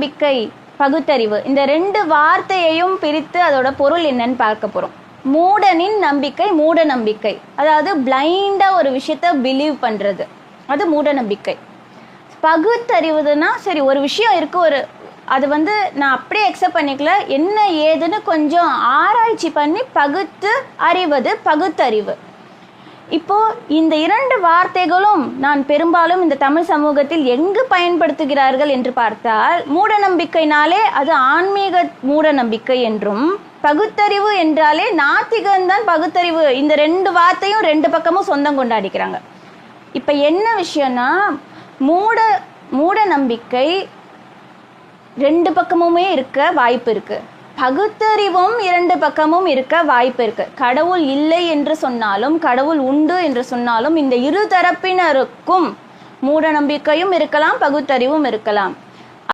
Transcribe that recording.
நம்பிக்கை பகுத்தறிவு இந்த ரெண்டு வார்த்தையையும் பிரித்து அதோட பொருள் என்னன்னு பார்க்க போகிறோம் மூடனின் நம்பிக்கை மூட நம்பிக்கை. அதாவது பிளைண்டாக ஒரு விஷயத்த பிலீவ் பண்ணுறது அது மூட நம்பிக்கை. பகுத்தறிவுதுன்னா சரி ஒரு விஷயம் இருக்கு ஒரு அது வந்து நான் அப்படியே அக்செப்ட் பண்ணிக்கல என்ன ஏதுன்னு கொஞ்சம் ஆராய்ச்சி பண்ணி பகுத்து அறிவது பகுத்தறிவு. இப்போ இந்த இரண்டு வார்த்தைகளும் நான் பெரும்பாலும் இந்த தமிழ் சமூகத்தில் எங்கு பயன்படுத்துகிறார்கள் என்று பார்த்தால் மூட நம்பிக்கைனாலே அது ஆன்மீக மூட நம்பிக்கை என்றும் பகுத்தறிவு என்றாலே நாத்திகன்தான் பகுத்தறிவு. இந்த ரெண்டு வார்த்தையும் ரெண்டு பக்கமும் சொந்தம் கொண்டாடிக்கிறாங்க. இப்போ என்ன விஷயம்னா மூட மூட நம்பிக்கை ரெண்டு பக்கமுமே இருக்க வாய்ப்பு இருக்கு. பகுத்தறிவும் இரண்டு பக்கமும் இருக்க வாய்ப்பு இருக்கு. கடவுள் இல்லை என்று சொன்னாலும் கடவுள் உண்டு என்று சொன்னாலும் இந்த இரு தரப்பினருக்கும் மூட நம்பிக்கையும் இருக்கலாம் பகுத்தறிவும் இருக்கலாம்.